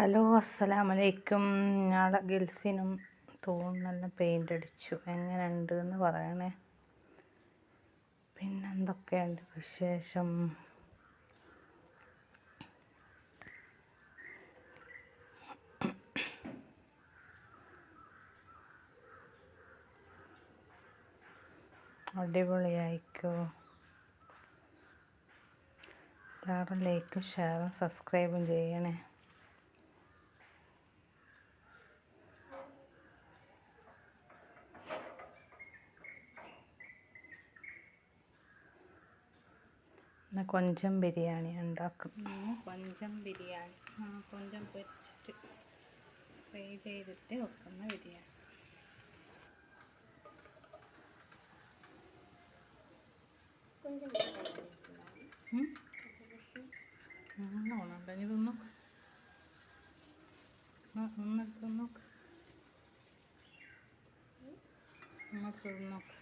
Hello അസ്സലാമലൈക്കും. നാളെ ഗിൽസിനും തോന്നുന്ന പെയിന്റ് അടിച്ചു എങ്ങനെയുണ്ട് എന്ന് പറയണേ? പിന്നെന്തൊക്കെയുണ്ട് വിശേഷം? അടിപൊളിയായിക്കോ. എല്ലാവരും ലൈക്കും ഷെയറും സബ്സ്ക്രൈബും ചെയ്യണേ. ഇന്ന് കൊഞ്ചം ബിരിയാണി ഉണ്ടാക്കുന്നു കൊഞ്ചം ബിരിയാണി. കൊഞ്ചം പൊരിച്ചിട്ട് ഫ്രൈ ചെയ്തിട്ട് വെക്കുന്ന ബിരിയാണി. ഓണുണ്ടോ ഇനി തിന്നു. ഒന്ന് തിന്നോക്ക് ഒന്ന് തിന്നോക്ക്